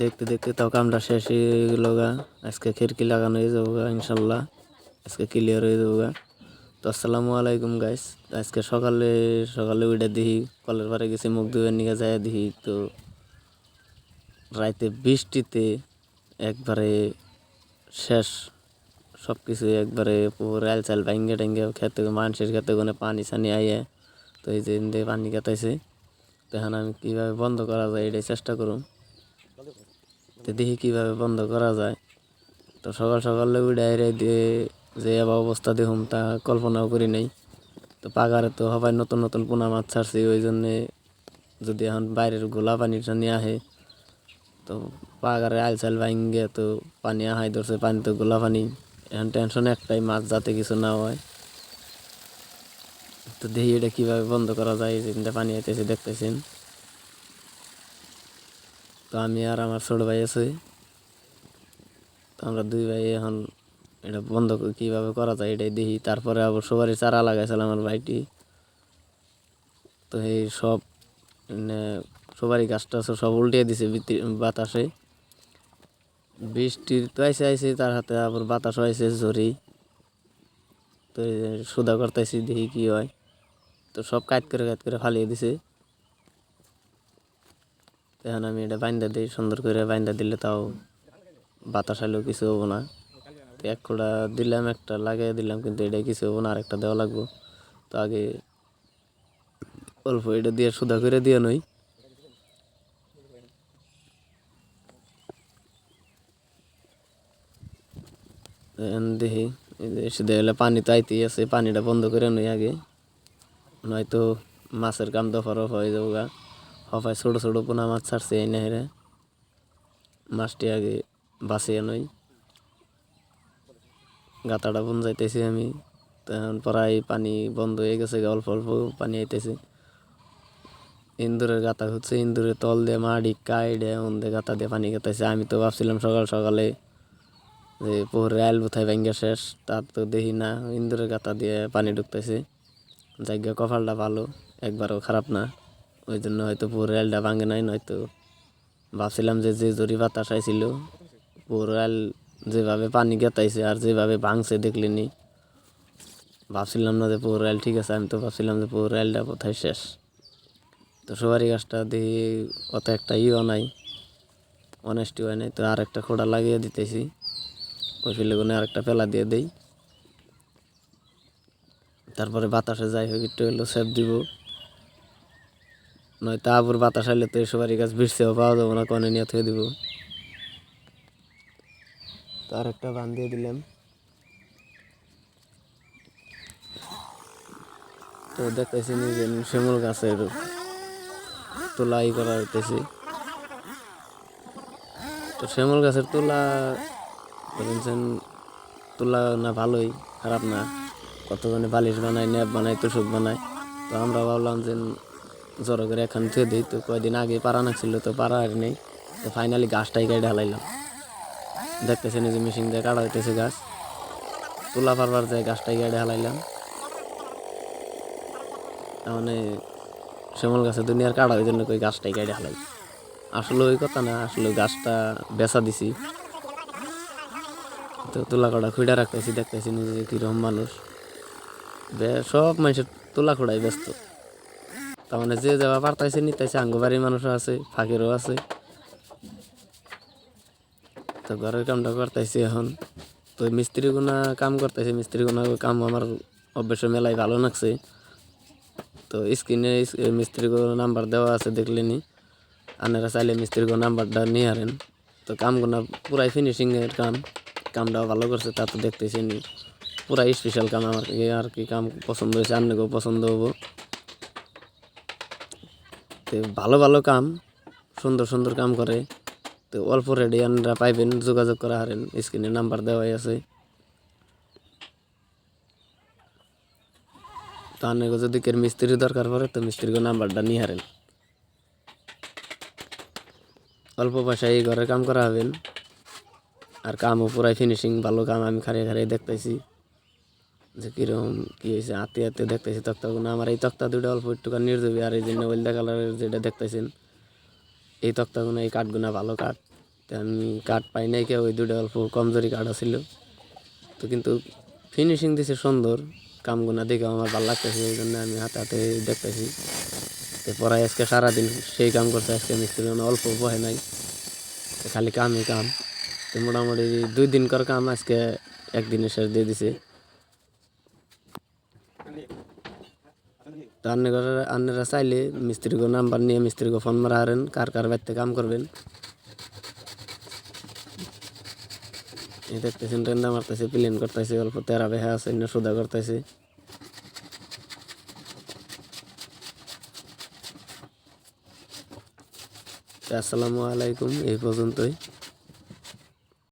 দেখতে দেখতে তাও কামটা শেষ হয়ে গেল গা। আজকে খিড়কি লাগানো হয়ে যাব গা, ইনশাল্লাহ। আজকে ক্লিয়ার হয়ে যাব গা। তো আসসালামু আলাইকুম গাইস আজকে সকালে সকালে উঠে দেখি, কলের পারে গেছি, মুখ ধুয়ে নিয়ে যায় দেখি তো রাইতে বৃষ্টিতে একবারে শেষ। সব কিছু একবারে পুরো রাইল চাল ভাঙ্গে টাঙ্গে খেতে, মানুষের খেতে কোনো পানি সানি আইয়ে, তো এই যে পানি খেতাইছে তো এখন আমি কীভাবে বন্ধ করা যায় এটাই চেষ্টা করুন তো দেখি কীভাবে বন্ধ করা যায়। তো সকাল সকাল উঠে আইরে দিয়ে যে আবার অবস্থা দেখুন তা কল্পনাও করি নাই। তো পাগারে তো সবাই নতুন নতুন পোনা মাছ ছাড়ছি, ওই জন্যে যদি এখন বাইরের গোলা পানিটা নিয়ে আহে, তো পাগারে আল চাল ভাঙ্গে তো পানি আহাই ধরছে, পানি তো গোলা পানি। এখন টেনশন একটাই, মাছ যাতে কিছু না হয়। তো দেখি এটা কীভাবে বন্ধ করা যায় যে পানি আইতেছে, দেখতেছেন। তো আমি আর আমার ছোট ভাই আছে। তো আমরা দুই ভাই এখন এটা বন্ধ কীভাবে করা যায় এটাই দেখি। তারপরে আবার সবারই চারা লাগাইছিল আমার ভাইটি। তো এই সব সবারই গাছটা আছে, সব উল্টিয়ে দিছে বাতাসে। বৃষ্টির তো আইসে আইসে তার হাতে আবার বাতাসও আইসে ঝরি তো সুদা করতেছি, দেখি কি হয়। তো সব কাজ করে কাজ করে ফালিয়ে দিছে। তো এখন আমি এটা বাইন্দা দিই, সুন্দর করে বাইন্দা দিলে তাও বাতাস আইলেও কিছু হব না। এক খোড়া দিলাম, একটা লাগিয়ে দিলাম, কিন্তু এটা কিছু হব না, আরেকটা দেওয়া লাগবো। তো আগে অল্প এটা দিয়ে সুদা করে দিয়ে নই। দেখি শুধু হলে পানি তো আইতেই আছে, পানিটা বন্ধ করে নই আগে। নয়তো মাছের কাম দফার হয়ে যাব গা। হফায় ছোটো ছোটো পোনা মাছ ছাড়ছে এই নেহেরে। মাছটি আগে বাঁচিয়ে নই। গাতাটা বন যাইতেছি আমি তখন প্রায় পানি বন্ধ হয়ে গেছে অল্প অল্প পানি আইতেছে। ইন্দুরের গাতা হচ্ছে ইন্দুরের তল দিয়ে মাড়ি কাইডে ওন্দে গাতা দিয়ে পানি খেতেছে। আমি তো ভাবছিলাম সকাল সকালে যে পুকুরে আইল বোথায় ভেঙ্গে শেষ, তার তো দেখি না, ইন্দুরের গাতা দিয়ে পানি ঢুকতেছে। জায়গা কপালটা ভালো, একবারও খারাপ না। ওই জন্য হয়তো পুকুরে আইলটা ভাঙে নাই, নয়তো ভাবছিলাম যে যে জরি বাতাস আইছিল পুকুরে আইল যেভাবে পানি গেতাইছে আর যেভাবে ভাঙছে দেখলিনি। ভাবছিলাম না যে পুকুর আইল ঠিক আছে, আমি তো ভাবছিলাম যে পুকুর আইলটা কোথায় শেষ। তো সবারই গাছটা দিয়ে অত একটা ইও নাই অনেস্টি হয় নাই। তো আর একটা খোড়া লাগিয়ে দিতেছি, ওই ফিলেগুনে আর একটা পেলা দিয়ে দেই। তারপরে বাতাসে যাই হোক, একটু হলো সেপ দিব। নয়তো আবুর বাতাস আইলে তো সবারই গাছ ভিড়ছেও পাওয়া যাব না, কনে নিয়ে থয়ে দিব। তো আর একটা বান দিয়ে দিলাম। তো দেখতেছি নিজে শিমুল গাছের তোলাই করা হইতেছে। তো শিমুল গাছের তোলা বলছেন তোলা না ভালোই, খারাপ না। কতজনে বালিশ বানায়, ন্যাপ বানায় তোষক বানায়। তো আমরা ভাবলাম যে জড়ো করে এখন থুয়ে দিই। তো কয়দিন আগে পারা নাছিল তো পারা আর নেই। তো ফাইনালি গাছটাই কেটে হালাইলাম দেখতেছেন এই যে মেশিন দিয়ে কাটা হইতেছে গাছ। তোলা পারবার যায় গাছটাই কেটে হালাইলাম তার মানে শ্যামল গাছে দুনিয়ার কাটা ওই জন্য কই গাছটাই কেটে হালাই আসলে ওই কথা না, আসলে গাছটা বেচা দিছি। তো তুলা কড়া খুঁড়া রাখতেছি দেখতেছি নিজে কীরকম মানুষ। সব মানুষের তুলা খোড়াই ব্যস্ত। তার মানে যে যাওয়া পারতাইছে নিতেছে আঙ্গবাড়ির মানুষও আছে, ফাঁকেরও আছে। তো ঘরের কামটা করতেছি এখন। তো মিস্ত্রি গুনা কাম করতেছে মিস্ত্রি গুনা কাম আমার অভ্যাস মেলাই ভালো লাগছে। তো স্ক্রিনে মিস্ত্রি নাম্বার দেওয়া আছে দেখলেনি আপনারা চাইলে মিস্ত্রি নাম্বারটা নিয়ে আরেন তো কামগুনা পুরাই ফিনিশিংয়ের কাম। কামটাও ভালো করছে, তা তো দেখতেছেন পুরা স্পেশাল কাম, আমার আর কি কাম পছন্দ হয়েছে আপনাকেও পছন্দ হব। তো ভালো ভালো কাম, সুন্দর সুন্দর কাম করে। তো অল্প রেডি আপনারা পাইবেন, যোগাযোগ করা হারেন, স্ক্রিনে নাম্বার দেওয়াই আছে। তো আপনাকে যদি কেউ মিস্ত্রি দরকার পড়ে, তো মিস্ত্রিকে নাম্বারটা নিয়ে হারেন। অল্প পয়সায় এই ঘরের কাম করা হবেন। আর কামও পুরাই ফিনিশিং ভালো কাম আমি খারিয়ে খারিয়ে দেখতেছি যে কীরকম কি হয়েছে হাতে হাতে দেখতেছি তক্তাগুলো আমার এই তক্তা দুটো অল্প একটুখানি নির্জবি, আর এই জন্য ওইলদা কালারের যেটা দেখতেছেন, এই তক্তাগুলো এই কাঠগুনা ভালো কাঠ। আমি কাঠ পাই নাই কে ওই দুটো অল্প কমজোরি কাঠ ছিল তো কিন্তু ফিনিশিং দিছে সুন্দর কামগুনা দেখে আমার ভালো লাগতেছে, এই জন্য আমি হাতে হাতে দেখতেছি। পরে আজকে সারাদিন সেই কাম করছে, আজকে মিস্ত্রি অল্প বহে নাই খালি কামই কাম। তো মোটামুটি দুই দিন কর কাম আজকে একদিনে শেষ দিয়ে দিছে। তো আপনারা আপনারা চাইলে মিস্ত্রিকে নাম্বার নিয়ে মিস্ত্রিকে ফোন মারা হারেন কার কার বাড়িতে কাম করবেন। দেখতেছেন রেন্দা মারতেছে, প্লেন করতেছে, অল্প তেরা বেহা আছে না সোদা করতেছে। আসসালামু আলাইকুম, এই পর্যন্তই।